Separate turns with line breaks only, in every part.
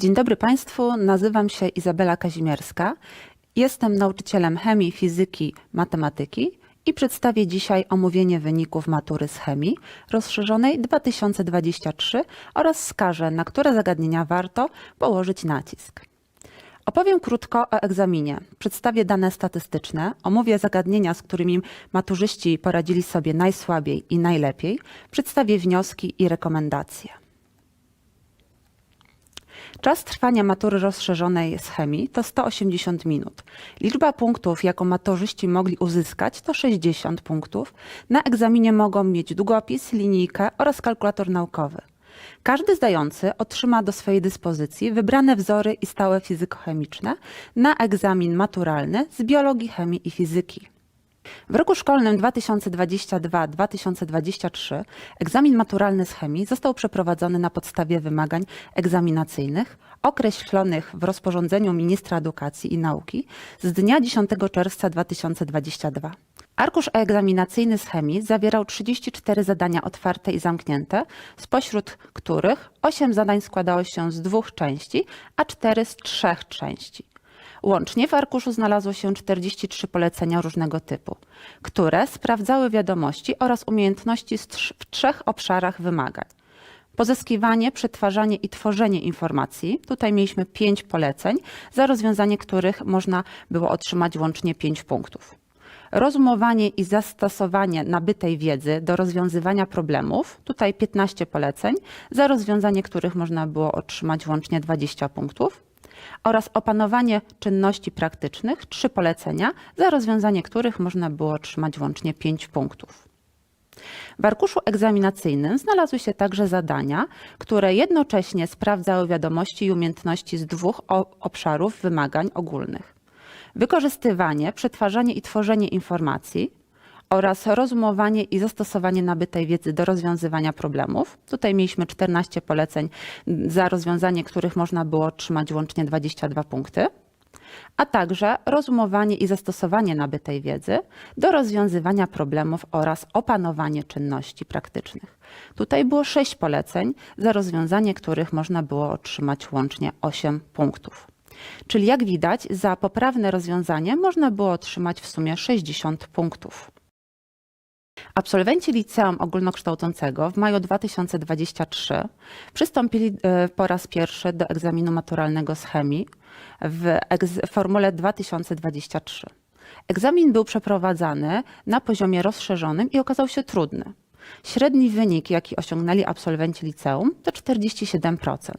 Dzień dobry Państwu, nazywam się Izabela Kazimierska. Jestem nauczycielem chemii, fizyki, matematyki i przedstawię dzisiaj omówienie wyników matury z chemii rozszerzonej 2023 oraz wskażę, na które zagadnienia warto położyć nacisk. Opowiem krótko o egzaminie, przedstawię dane statystyczne, omówię zagadnienia, z którymi maturzyści poradzili sobie najsłabiej i najlepiej, przedstawię wnioski i rekomendacje. Czas trwania matury rozszerzonej z chemii to 180 minut. Liczba punktów, jaką maturzyści mogli uzyskać, to 60 punktów. Na egzaminie mogą mieć długopis, linijkę oraz kalkulator naukowy. Każdy zdający otrzyma do swojej dyspozycji wybrane wzory i stałe fizykochemiczne na egzamin maturalny z biologii, chemii i fizyki. W roku szkolnym 2022-2023 egzamin maturalny z chemii został przeprowadzony na podstawie wymagań egzaminacyjnych określonych w rozporządzeniu ministra edukacji i nauki z dnia 10 czerwca 2022. Arkusz egzaminacyjny z chemii zawierał 34 zadania otwarte i zamknięte, spośród których 8 zadań składało się z dwóch części, a 4 z trzech części. Łącznie w arkuszu znalazło się 43 polecenia różnego typu, które sprawdzały wiadomości oraz umiejętności w trzech obszarach wymagań. Pozyskiwanie, przetwarzanie i tworzenie informacji. Tutaj mieliśmy pięć poleceń, za rozwiązanie których można było otrzymać łącznie 5 punktów. Rozumowanie i zastosowanie nabytej wiedzy do rozwiązywania problemów. Tutaj 15 poleceń, za rozwiązanie których można było otrzymać łącznie 20 punktów oraz opanowanie czynności praktycznych, trzy polecenia, za rozwiązanie których można było otrzymać łącznie 5 punktów. W arkuszu egzaminacyjnym znalazły się także zadania, które jednocześnie sprawdzały wiadomości i umiejętności z dwóch obszarów wymagań ogólnych: wykorzystywanie, przetwarzanie i tworzenie informacji oraz rozumowanie i zastosowanie nabytej wiedzy do rozwiązywania problemów. Tutaj mieliśmy 14 poleceń, m, za rozwiązanie których można było otrzymać łącznie 22 punkty a także rozumowanie i zastosowanie nabytej wiedzy do rozwiązywania problemów oraz opanowanie czynności praktycznych. Tutaj było sześć poleceń, za rozwiązanie których można było otrzymać łącznie 8 punktów. Czyli jak widać, za poprawne rozwiązanie można było otrzymać w sumie 60 punktów. Absolwenci liceum ogólnokształcącego w maju 2023 przystąpili e, po raz pierwszy do egzaminu maturalnego z chemii w formule 2023. Egzamin był przeprowadzany na poziomie rozszerzonym i okazał się trudny. Średni wynik, jaki osiągnęli absolwenci liceum, to 47%.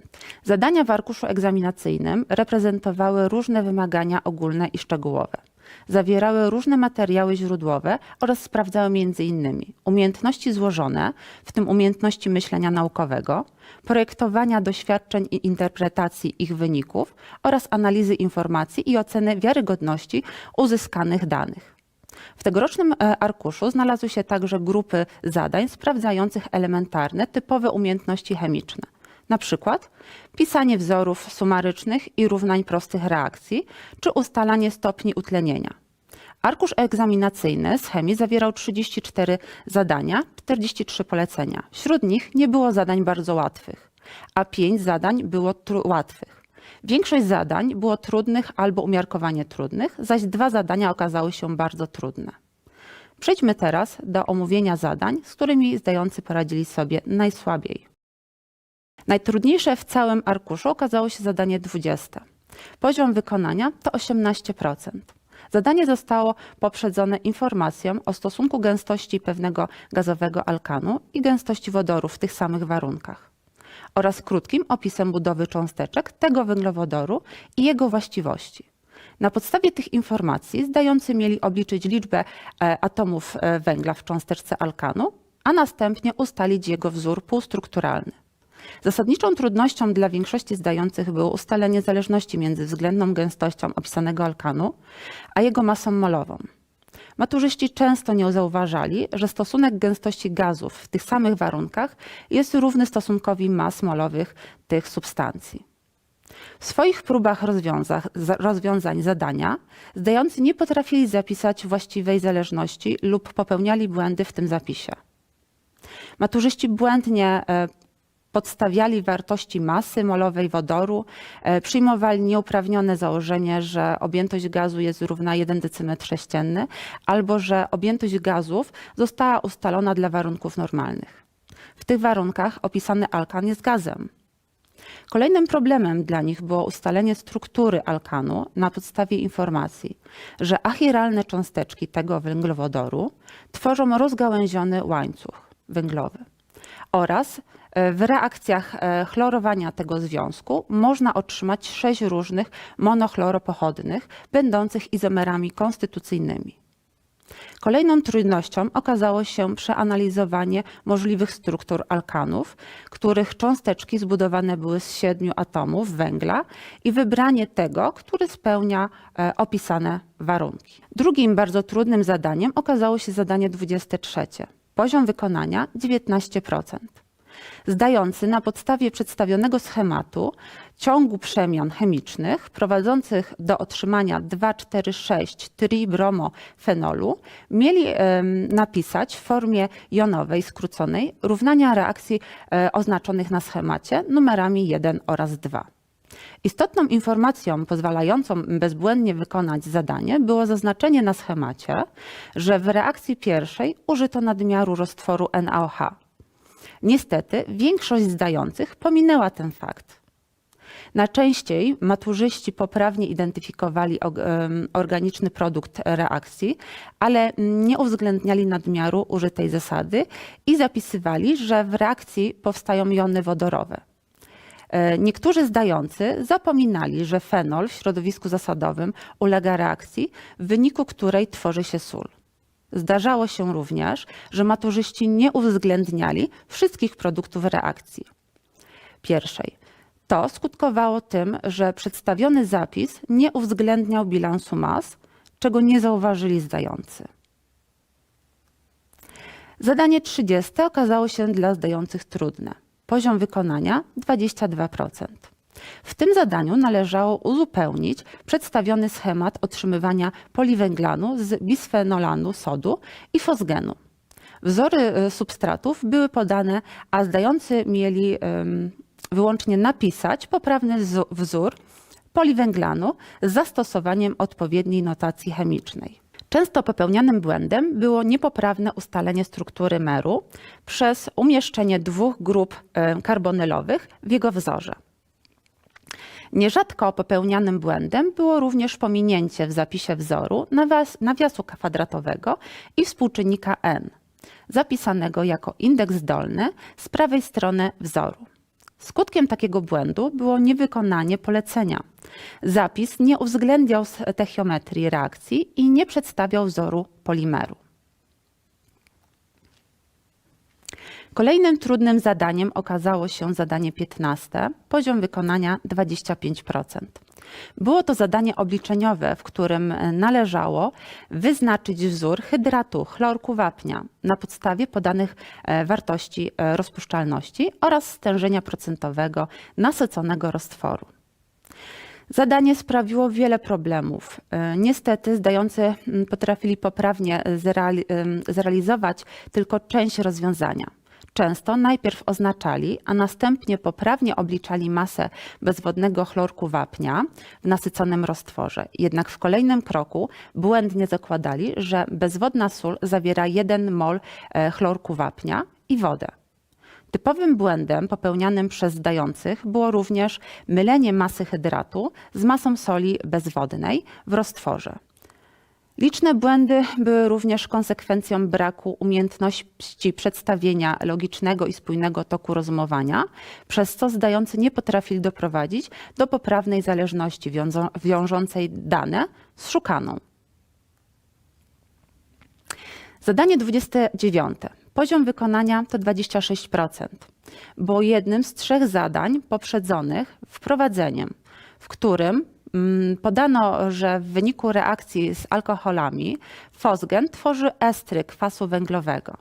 Zadania w arkuszu egzaminacyjnym reprezentowały różne wymagania ogólne i szczegółowe. Zawierały różne materiały źródłowe oraz sprawdzały m.in. umiejętności złożone, w tym umiejętności myślenia naukowego, projektowania doświadczeń i interpretacji ich wyników oraz analizy informacji i oceny wiarygodności uzyskanych danych. W tegorocznym e, arkuszu znalazły się także grupy zadań sprawdzających elementarne, typowe umiejętności chemiczne. Na przykład pisanie wzorów sumarycznych i równań prostych reakcji, czy ustalanie stopni utlenienia. Arkusz egzaminacyjny z chemii zawierał 34 zadania, 43 polecenia. Wśród nich nie było zadań bardzo łatwych, a 5 zadań było łatwych. Większość zadań było trudnych albo umiarkowanie trudnych, zaś dwa zadania okazały się bardzo trudne. Przejdźmy teraz do omówienia zadań, z którymi zdający poradzili sobie najsłabiej. Najtrudniejsze w całym arkuszu okazało się zadanie 20. Poziom wykonania to 18%. Zadanie zostało poprzedzone informacją o stosunku gęstości pewnego gazowego alkanu i gęstości wodoru w tych samych warunkach oraz krótkim opisem budowy cząsteczek tego węglowodoru i jego właściwości. Na podstawie tych informacji zdający mieli obliczyć liczbę e, atomów e, węgla w cząsteczce alkanu, a następnie ustalić jego wzór półstrukturalny. Zasadniczą trudnością dla większości zdających było ustalenie zależności między względną gęstością opisanego alkanu, a jego masą molową. Maturzyści często nie zauważali, że stosunek gęstości gazów w tych samych warunkach jest równy stosunkowi mas molowych tych substancji. W swoich próbach rozwiąza- za- rozwiązań zadania zdający nie potrafili zapisać właściwej zależności lub popełniali błędy w tym zapisie. Maturzyści błędnie e, podstawiali wartości masy molowej wodoru, e, przyjmowali nieuprawnione założenie, że objętość gazu jest równa 1 decymetr sześcienny, albo że objętość gazów została ustalona dla warunków normalnych. W tych warunkach opisany alkan jest gazem. Kolejnym problemem dla nich było ustalenie struktury alkanu na podstawie informacji, że achiralne cząsteczki tego węglowodoru tworzą rozgałęziony łańcuch węglowy oraz w reakcjach e, chlorowania tego związku można otrzymać sześć różnych monochloropochodnych, będących izomerami konstytucyjnymi. Kolejną trudnością okazało się przeanalizowanie możliwych struktur alkanów, których cząsteczki zbudowane były z siedmiu atomów węgla i wybranie tego, który spełnia e, opisane warunki. Drugim bardzo trudnym zadaniem okazało się zadanie 23. Poziom wykonania 19% zdający na podstawie przedstawionego schematu ciągu przemian chemicznych prowadzących do otrzymania 2,4,6 tribromofenolu mieli em, napisać w formie jonowej skróconej równania reakcji e, oznaczonych na schemacie numerami 1 oraz 2. Istotną informacją pozwalającą bezbłędnie wykonać zadanie było zaznaczenie na schemacie, że w reakcji pierwszej użyto nadmiaru roztworu NaOH. Niestety większość zdających pominęła ten fakt. Najczęściej maturzyści poprawnie identyfikowali organiczny produkt reakcji, ale nie uwzględniali nadmiaru użytej zasady i zapisywali, że w reakcji powstają jony wodorowe. E, Niektórzy zdający zapominali, że fenol w środowisku zasadowym ulega reakcji, w wyniku której tworzy się sól. Zdarzało się również, że maturzyści nie uwzględniali wszystkich produktów reakcji. Pierwszej. To skutkowało tym, że przedstawiony zapis nie uwzględniał bilansu mas, czego nie zauważyli zdający. Zadanie 30 okazało się dla zdających trudne. Poziom wykonania 22%. W tym zadaniu należało uzupełnić przedstawiony schemat otrzymywania poliwęglanu z bisfenolanu sodu i fosgenu. Wzory e, substratów były podane, a zdający mieli wyłącznie napisać poprawny wzó- wzór poliwęglanu z zastosowaniem odpowiedniej notacji chemicznej. Często popełnianym błędem było niepoprawne ustalenie struktury meru przez umieszczenie dwóch grup e, karbonylowych w jego wzorze. Nierzadko popełnianym błędem było również pominięcie w zapisie wzoru nawias, nawiasu kwadratowego i współczynnika n, zapisanego jako indeks dolny z prawej strony wzoru. Skutkiem takiego błędu było niewykonanie polecenia. Zapis nie uwzględniał techiometrii reakcji i nie przedstawiał wzoru polimeru. Kolejnym trudnym zadaniem okazało się zadanie 15, poziom wykonania 25%. Było to zadanie obliczeniowe, w którym należało wyznaczyć wzór hydratu chlorku wapnia na podstawie podanych e, wartości e, rozpuszczalności oraz stężenia procentowego nasyconego roztworu. Zadanie sprawiło wiele problemów. E, Niestety zdający potrafili poprawnie zrealizować tylko część rozwiązania. Często najpierw oznaczali, a następnie poprawnie obliczali masę bezwodnego chlorku wapnia w nasyconym roztworze. Jednak w kolejnym kroku błędnie zakładali, że bezwodna sól zawiera 1 mol e, chlorku wapnia i wodę. Typowym błędem popełnianym przez zdających było również mylenie masy hydratu z masą soli bezwodnej w roztworze. Liczne błędy były również konsekwencją braku umiejętności przedstawienia logicznego i spójnego toku rozumowania, przez co zdający nie potrafili doprowadzić do poprawnej zależności wiążącej dane z szukaną. Zadanie 29. Poziom wykonania to 26%, było jednym z trzech zadań poprzedzonych wprowadzeniem, w którym podano, że w wyniku reakcji z alkoholami fosgen tworzy estry kwasu węglowego.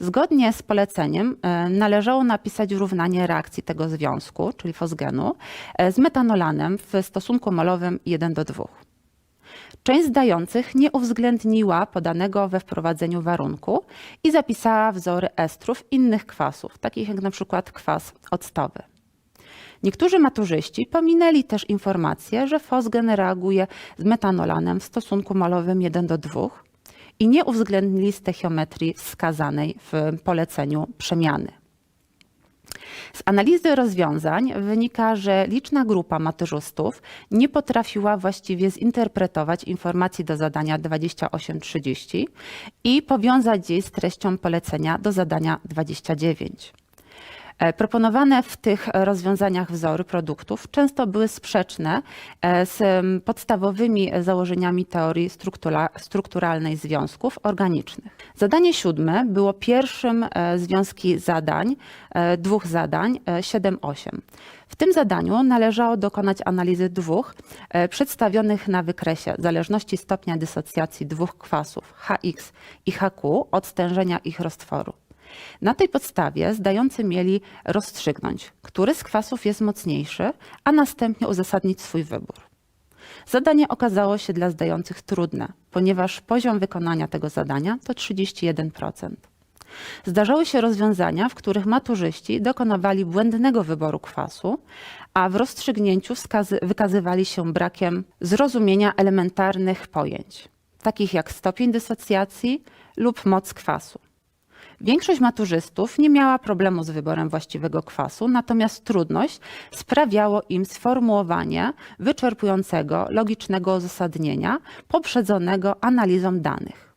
Zgodnie z poleceniem e, należało napisać równanie reakcji tego związku, czyli fosgenu, e, z metanolanem w stosunku molowym 1 do 2. Część zdających nie uwzględniła podanego we wprowadzeniu warunku i zapisała wzory estrów innych kwasów, takich jak przykład kwas octowy. Niektórzy maturzyści pominęli też informację, że fosgen reaguje z metanolanem w stosunku molowym 1 do 2 i nie uwzględnili stechiometrii wskazanej w poleceniu przemiany. Z analizy rozwiązań wynika, że liczna grupa maturzystów nie potrafiła właściwie zinterpretować informacji do zadania 2830 i powiązać jej z treścią polecenia do zadania 29. E, Proponowane w tych rozwiązaniach wzory produktów często były sprzeczne e, z em, podstawowymi założeniami teorii struktura, strukturalnej związków organicznych. Zadanie siódme było pierwszym e, związki zadań, dwóch zadań e, 7-8. W tym zadaniu należało dokonać analizy dwóch przedstawionych na wykresie zależności stopnia dysocjacji dwóch kwasów HX i HQ od stężenia ich roztworu. Na tej podstawie zdający mieli rozstrzygnąć, który z kwasów jest mocniejszy, a następnie uzasadnić swój wybór. Zadanie okazało się dla zdających trudne, ponieważ poziom wykonania tego zadania to 31%. Zdarzały się rozwiązania, w których maturzyści dokonywali błędnego wyboru kwasu, a w rozstrzygnięciu wykazywali się brakiem zrozumienia elementarnych pojęć, takich jak stopień dysocjacji lub moc kwasu. Większość maturzystów nie miała problemu z wyborem właściwego kwasu, natomiast trudność sprawiało im sformułowanie wyczerpującego, logicznego uzasadnienia poprzedzonego analizą danych.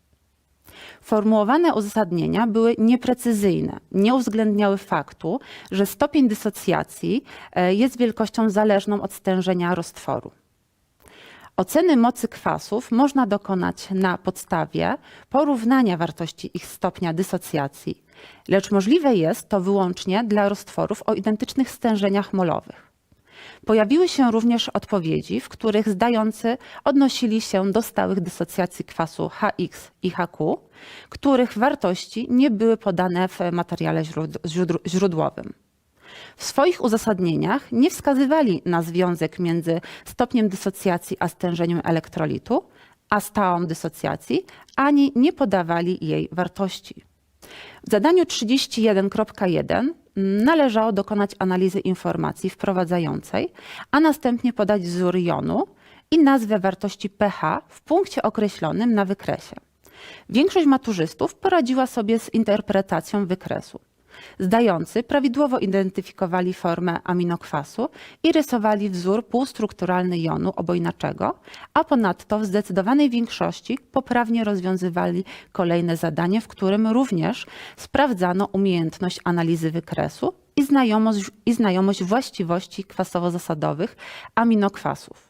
Formułowane uzasadnienia były nieprecyzyjne, nie uwzględniały faktu, że stopień dysocjacji e, jest wielkością zależną od stężenia roztworu. Oceny mocy kwasów można dokonać na podstawie porównania wartości ich stopnia dysocjacji, lecz możliwe jest to wyłącznie dla roztworów o identycznych stężeniach molowych. Pojawiły się również odpowiedzi, w których zdający odnosili się do stałych dysocjacji kwasu HX i HQ, których wartości nie były podane w materiale źród- źródł- źródłowym. W swoich uzasadnieniach nie wskazywali na związek między stopniem dysocjacji a stężeniem elektrolitu, a stałą dysocjacji, ani nie podawali jej wartości. W zadaniu 31.1 należało dokonać analizy informacji wprowadzającej, a następnie podać wzór jonu i nazwę wartości pH w punkcie określonym na wykresie. Większość maturzystów poradziła sobie z interpretacją wykresu. Zdający prawidłowo identyfikowali formę aminokwasu i rysowali wzór półstrukturalny jonu obojnaczego, a ponadto w zdecydowanej większości poprawnie rozwiązywali kolejne zadanie, w którym również sprawdzano umiejętność analizy wykresu i znajomość, i znajomość właściwości kwasowo-zasadowych aminokwasów.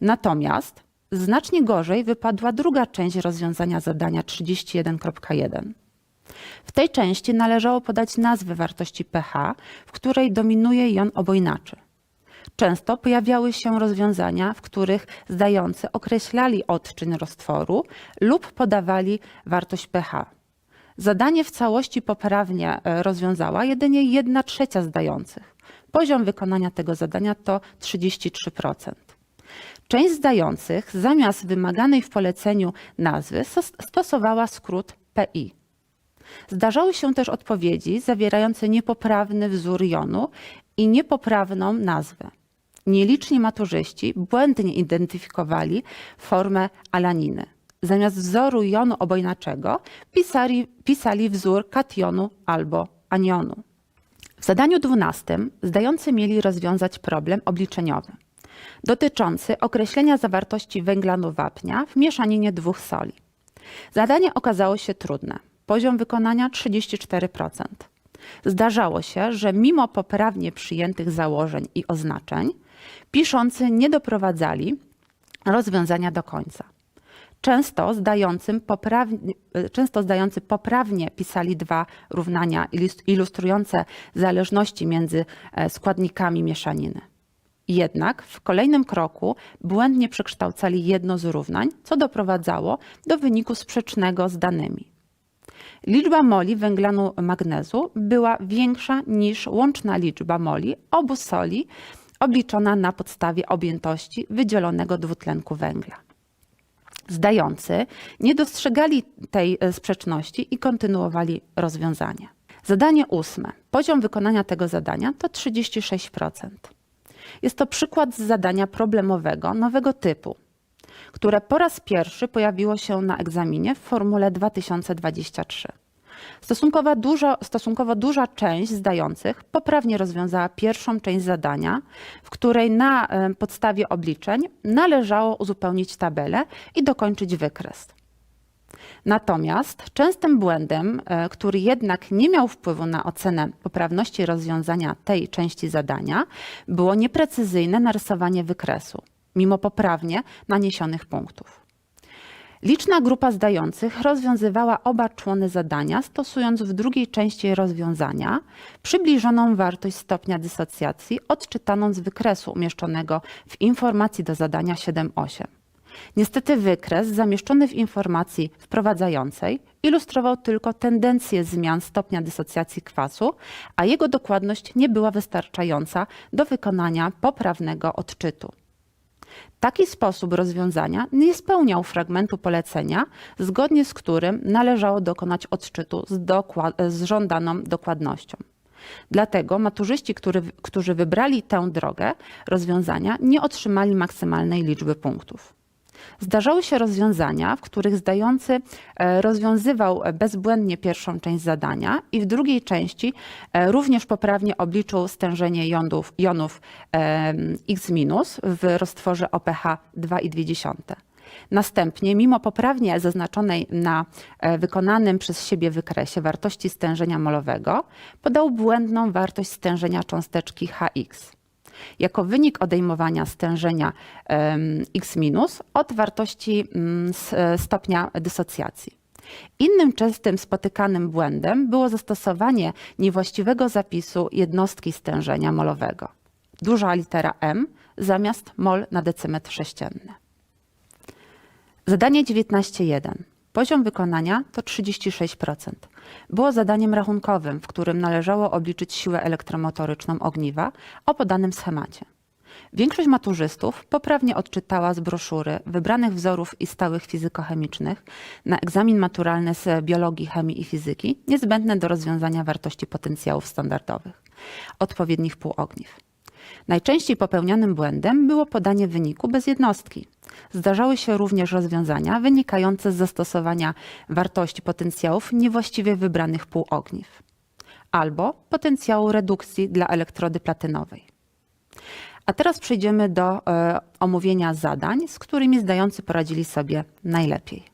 Natomiast znacznie gorzej wypadła druga część rozwiązania zadania 31.1. W tej części należało podać nazwę wartości pH, w której dominuje jon obojnaczy. Często pojawiały się rozwiązania, w których zdający określali odczyn roztworu lub podawali wartość pH. Zadanie w całości poprawnie e, rozwiązała jedynie 1 trzecia zdających. Poziom wykonania tego zadania to 33%. Część zdających zamiast wymaganej w poleceniu nazwy stos- stosowała skrót PI. Zdarzały się też odpowiedzi zawierające niepoprawny wzór jonu i niepoprawną nazwę. Nieliczni maturzyści błędnie identyfikowali formę alaniny. Zamiast wzoru jonu obojnaczego pisali, pisali wzór kationu albo anionu. W zadaniu 12 zdający mieli rozwiązać problem obliczeniowy dotyczący określenia zawartości węglanu wapnia w mieszaninie dwóch soli. Zadanie okazało się trudne. Poziom wykonania 34%. Zdarzało się, że mimo poprawnie przyjętych założeń i oznaczeń, piszący nie doprowadzali rozwiązania do końca. Często, zdającym poprawnie, często zdający poprawnie pisali dwa równania ilus- ilustrujące zależności między e, składnikami mieszaniny. Jednak w kolejnym kroku błędnie przekształcali jedno z równań, co doprowadzało do wyniku sprzecznego z danymi. Liczba moli węglanu magnezu była większa niż łączna liczba moli obu soli obliczona na podstawie objętości wydzielonego dwutlenku węgla. Zdający nie dostrzegali tej e, sprzeczności i kontynuowali rozwiązanie. Zadanie ósme. Poziom wykonania tego zadania to 36%. Jest to przykład z zadania problemowego nowego typu, które po raz pierwszy pojawiło się na egzaminie w formule 2023. Stosunkowo, dużo, stosunkowo duża część zdających poprawnie rozwiązała pierwszą część zadania, w której na podstawie obliczeń należało uzupełnić tabelę i dokończyć wykres. Natomiast częstym błędem, e, który jednak nie miał wpływu na ocenę poprawności rozwiązania tej części zadania, było nieprecyzyjne narysowanie wykresu, mimo poprawnie naniesionych punktów. Liczna grupa zdających rozwiązywała oba człony zadania, stosując w drugiej części rozwiązania przybliżoną wartość stopnia dysocjacji odczytaną z wykresu umieszczonego w informacji do zadania 7.8. Niestety wykres zamieszczony w informacji wprowadzającej ilustrował tylko tendencję zmian stopnia dysocjacji kwasu, a jego dokładność nie była wystarczająca do wykonania poprawnego odczytu. Taki sposób rozwiązania nie spełniał fragmentu polecenia, zgodnie z którym należało dokonać odczytu z, dokła- z żądaną dokładnością. Dlatego maturzyści, który, którzy wybrali tę drogę rozwiązania, nie otrzymali maksymalnej liczby punktów. Zdarzały się rozwiązania, w których zdający e, rozwiązywał bezbłędnie pierwszą część zadania i w drugiej części e, również poprawnie obliczył stężenie jonów, jonów e, X- w roztworze OPH 2,2. Następnie, mimo poprawnie zaznaczonej na wykonanym przez siebie wykresie wartości stężenia molowego, podał błędną wartość stężenia cząsteczki Hx jako wynik odejmowania stężenia x- od wartości mm, s- stopnia dysocjacji. Innym częstym spotykanym błędem było zastosowanie niewłaściwego zapisu jednostki stężenia molowego. Duża litera m zamiast mol na decymetr sześcienny. Zadanie 19.1. Poziom wykonania to 36%. Było zadaniem rachunkowym, w którym należało obliczyć siłę elektromotoryczną ogniwa o podanym schemacie. Większość maturzystów poprawnie odczytała z broszury wybranych wzorów i stałych fizykochemicznych na egzamin maturalny z biologii, chemii i fizyki niezbędne do rozwiązania wartości potencjałów standardowych, odpowiednich półogniw. Najczęściej popełnianym błędem było podanie wyniku bez jednostki. Zdarzały się również rozwiązania wynikające z zastosowania wartości potencjałów niewłaściwie wybranych półogniw albo potencjału redukcji dla elektrody platynowej. A teraz przejdziemy do e, omówienia zadań, z którymi zdający poradzili sobie najlepiej.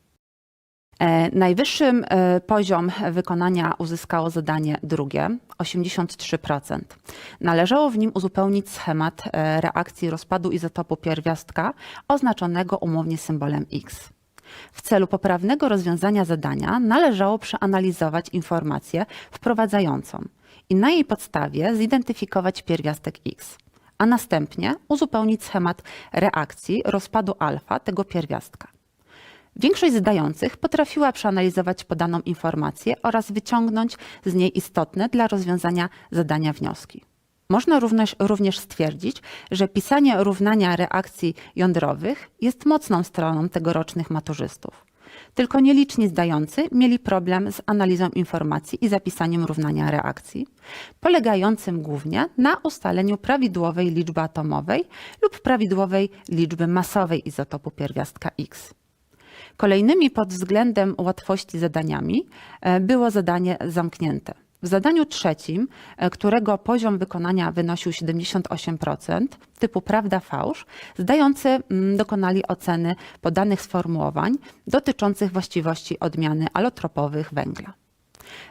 E, Najwyższym e, poziom wykonania uzyskało zadanie drugie 83%. Należało w nim uzupełnić schemat e, reakcji rozpadu izotopu pierwiastka oznaczonego umownie symbolem X. W celu poprawnego rozwiązania zadania należało przeanalizować informację wprowadzającą i na jej podstawie zidentyfikować pierwiastek X, a następnie uzupełnić schemat reakcji rozpadu alfa tego pierwiastka. Większość zdających potrafiła przeanalizować podaną informację oraz wyciągnąć z niej istotne dla rozwiązania zadania wnioski. Można również, również stwierdzić, że pisanie równania reakcji jądrowych jest mocną stroną tegorocznych maturzystów. Tylko nieliczni zdający mieli problem z analizą informacji i zapisaniem równania reakcji, polegającym głównie na ustaleniu prawidłowej liczby atomowej lub prawidłowej liczby masowej izotopu pierwiastka X. Kolejnymi pod względem łatwości zadaniami e, było zadanie zamknięte. W zadaniu trzecim, e, którego poziom wykonania wynosił 78%, typu prawda-fałsz, zdający mm, dokonali oceny podanych sformułowań dotyczących właściwości odmiany alotropowych węgla.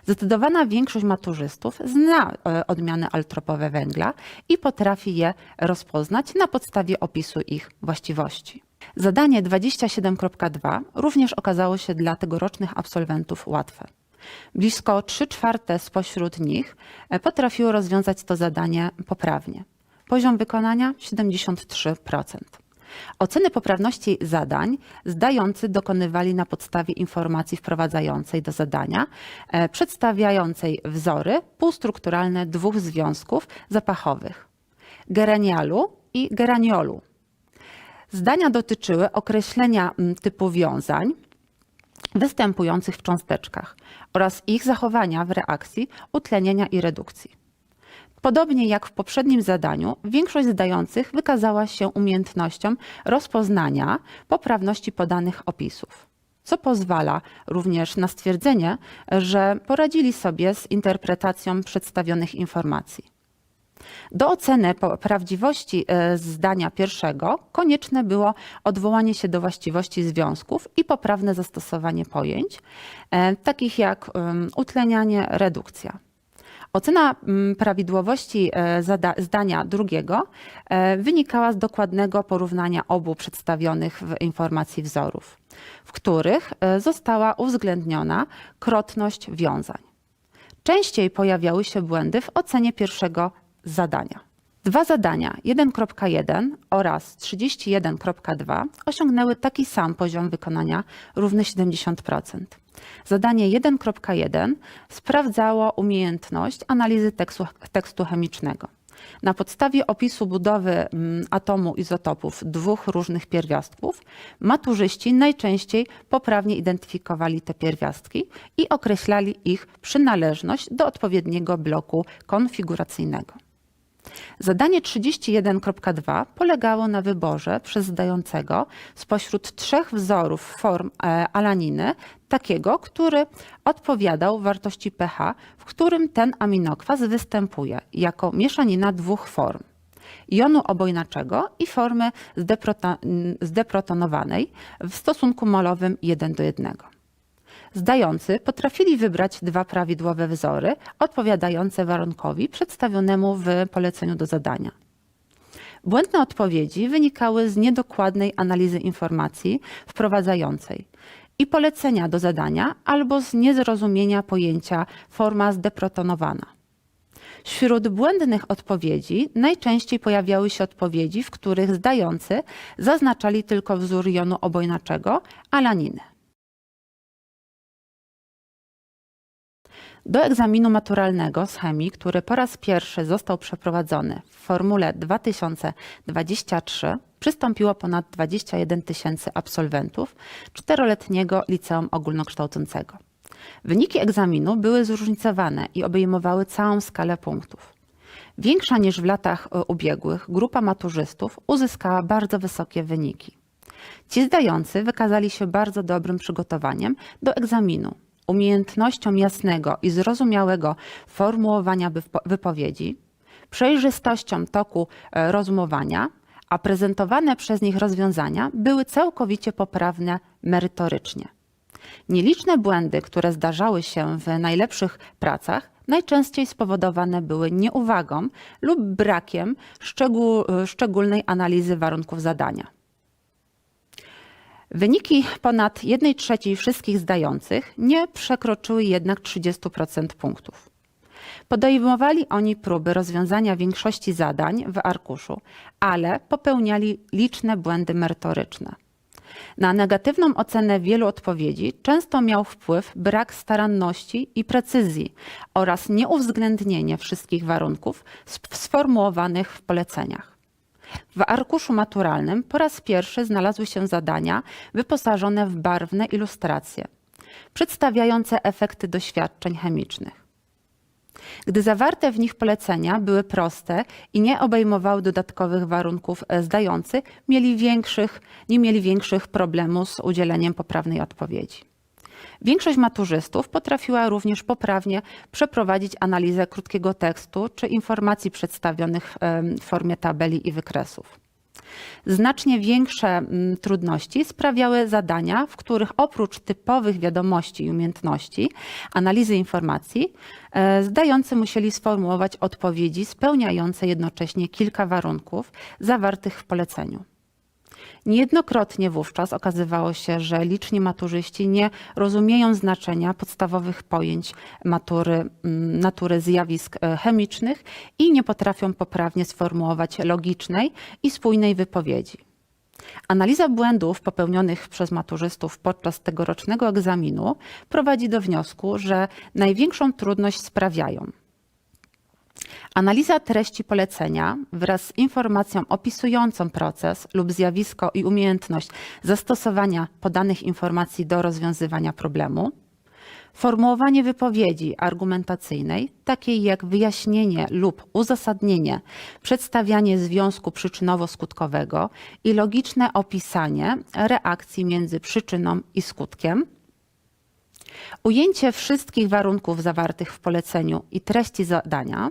Zdecydowana większość maturzystów zna e, odmiany altropowe węgla i potrafi je rozpoznać na podstawie opisu ich właściwości. Zadanie 27.2 również okazało się dla tegorocznych absolwentów łatwe. Blisko 3 czwarte spośród nich e, potrafiło rozwiązać to zadanie poprawnie. Poziom wykonania 73%. Oceny poprawności zadań zdający dokonywali na podstawie informacji wprowadzającej do zadania, e, przedstawiającej wzory półstrukturalne dwóch związków zapachowych geranialu i geraniolu. Zdania dotyczyły określenia mm, typu wiązań występujących w cząsteczkach oraz ich zachowania w reakcji utlenienia i redukcji. Podobnie jak w poprzednim zadaniu, większość zdających wykazała się umiejętnością rozpoznania poprawności podanych opisów, co pozwala również na stwierdzenie, że poradzili sobie z interpretacją przedstawionych informacji. Do oceny prawdziwości e, zdania pierwszego konieczne było odwołanie się do właściwości związków i poprawne zastosowanie pojęć, e, takich jak utlenianie, redukcja. Ocena prawidłowości e, zdania drugiego wynikała z dokładnego porównania obu przedstawionych w informacji wzorów, w których została uwzględniona krotność wiązań. Częściej pojawiały się błędy w ocenie pierwszego zadania. Dwa zadania 1.1 oraz 31.2 osiągnęły taki sam poziom wykonania, równy 70%. Zadanie 1.1 sprawdzało umiejętność analizy tekstu, tekstu chemicznego. Na podstawie opisu budowy mm, atomu izotopów dwóch różnych pierwiastków, maturzyści najczęściej poprawnie identyfikowali te pierwiastki i określali ich przynależność do odpowiedniego bloku konfiguracyjnego. Zadanie 31.2 polegało na wyborze przez zdającego spośród trzech wzorów form e, alaniny takiego, który odpowiadał wartości pH, w którym ten aminokwas występuje jako mieszanina dwóch form jonu obojnaczego i formy zdeprotonowanej w stosunku molowym 1 do 1. Zdający potrafili wybrać dwa prawidłowe wzory odpowiadające warunkowi przedstawionemu w poleceniu do zadania. Błędne odpowiedzi wynikały z niedokładnej analizy informacji wprowadzającej i polecenia do zadania albo z niezrozumienia pojęcia forma zdeprotonowana. Wśród błędnych odpowiedzi najczęściej pojawiały się odpowiedzi, w których zdający zaznaczali tylko wzór jonu obojnaczego, alaniny. Do egzaminu maturalnego z chemii, który po raz pierwszy został przeprowadzony w formule 2023, przystąpiło ponad 21 tysięcy absolwentów czteroletniego liceum ogólnokształcącego. Wyniki egzaminu były zróżnicowane i obejmowały całą skalę punktów. Większa niż w latach e, ubiegłych grupa maturzystów uzyskała bardzo wysokie wyniki. Ci zdający wykazali się bardzo dobrym przygotowaniem do egzaminu, umiejętnością jasnego i zrozumiałego formułowania wypo- wypowiedzi, przejrzystością toku e, rozumowania, a prezentowane przez nich rozwiązania były całkowicie poprawne merytorycznie. Nieliczne błędy, które zdarzały się w najlepszych pracach, najczęściej spowodowane były nieuwagą lub brakiem szczegół, szczególnej analizy warunków zadania. Wyniki ponad 1 trzeciej wszystkich zdających nie przekroczyły jednak 30% punktów. Podejmowali oni próby rozwiązania większości zadań w arkuszu, ale popełniali liczne błędy merytoryczne. Na negatywną ocenę wielu odpowiedzi często miał wpływ brak staranności i precyzji oraz nieuwzględnienie wszystkich warunków sformułowanych w poleceniach. W arkuszu maturalnym po raz pierwszy znalazły się zadania wyposażone w barwne ilustracje, przedstawiające efekty doświadczeń chemicznych. Gdy zawarte w nich polecenia były proste i nie obejmowały dodatkowych warunków, zdający mieli większych, nie mieli większych problemów z udzieleniem poprawnej odpowiedzi. Większość maturzystów potrafiła również poprawnie przeprowadzić analizę krótkiego tekstu czy informacji przedstawionych w formie tabeli i wykresów. Znacznie większe mm, trudności sprawiały zadania, w których oprócz typowych wiadomości i umiejętności analizy informacji, e, zdający musieli sformułować odpowiedzi spełniające jednocześnie kilka warunków zawartych w poleceniu. Niejednokrotnie wówczas okazywało się, że liczni maturzyści nie rozumieją znaczenia podstawowych pojęć matury, natury zjawisk e, chemicznych i nie potrafią poprawnie sformułować logicznej i spójnej wypowiedzi. Analiza błędów popełnionych przez maturzystów podczas tegorocznego egzaminu prowadzi do wniosku, że największą trudność sprawiają Analiza treści polecenia wraz z informacją opisującą proces lub zjawisko i umiejętność zastosowania podanych informacji do rozwiązywania problemu. Formułowanie wypowiedzi argumentacyjnej, takiej jak wyjaśnienie lub uzasadnienie, przedstawianie związku przyczynowo-skutkowego i logiczne opisanie reakcji między przyczyną i skutkiem. Ujęcie wszystkich warunków zawartych w poleceniu i treści zadania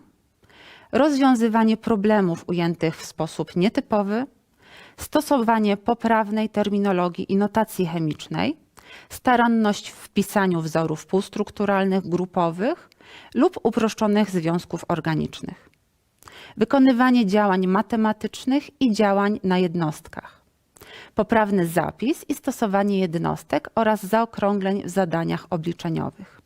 rozwiązywanie problemów ujętych w sposób nietypowy, stosowanie poprawnej terminologii i notacji chemicznej, staranność w pisaniu wzorów półstrukturalnych grupowych lub uproszczonych związków organicznych, wykonywanie działań matematycznych i działań na jednostkach, poprawny zapis i stosowanie jednostek oraz zaokrągleń w zadaniach obliczeniowych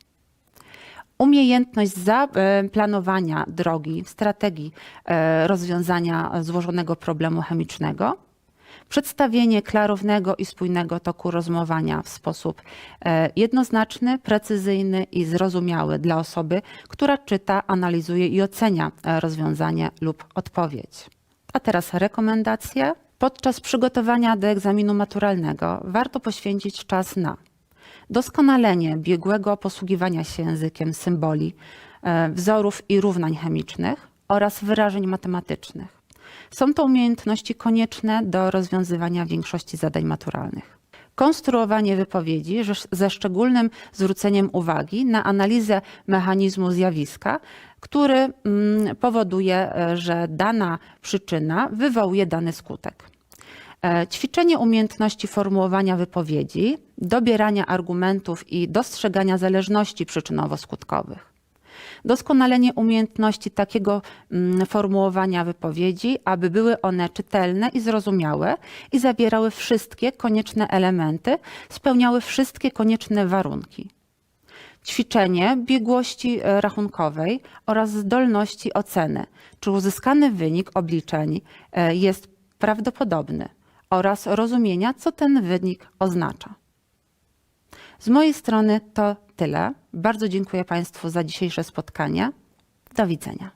umiejętność zaplanowania drogi, strategii e, rozwiązania złożonego problemu chemicznego, przedstawienie klarownego i spójnego toku rozmowania w sposób e, jednoznaczny, precyzyjny i zrozumiały dla osoby, która czyta, analizuje i ocenia e, rozwiązanie lub odpowiedź. A teraz rekomendacje. Podczas przygotowania do egzaminu maturalnego warto poświęcić czas na doskonalenie biegłego posługiwania się językiem symboli, e, wzorów i równań chemicznych oraz wyrażeń matematycznych. Są to umiejętności konieczne do rozwiązywania większości zadań maturalnych. Konstruowanie wypowiedzi ze szczególnym zwróceniem uwagi na analizę mechanizmu zjawiska, który mm, powoduje, e, że dana przyczyna wywołuje dany skutek. E, Ćwiczenie umiejętności formułowania wypowiedzi, dobierania argumentów i dostrzegania zależności przyczynowo-skutkowych. Doskonalenie umiejętności takiego mm, formułowania wypowiedzi, aby były one czytelne i zrozumiałe i zawierały wszystkie konieczne elementy, spełniały wszystkie konieczne warunki. Ćwiczenie biegłości e, rachunkowej oraz zdolności oceny, czy uzyskany wynik obliczeń e, jest prawdopodobny oraz rozumienia, co ten wynik oznacza. Z mojej strony to tyle. Bardzo dziękuję Państwu za dzisiejsze spotkanie. Do widzenia.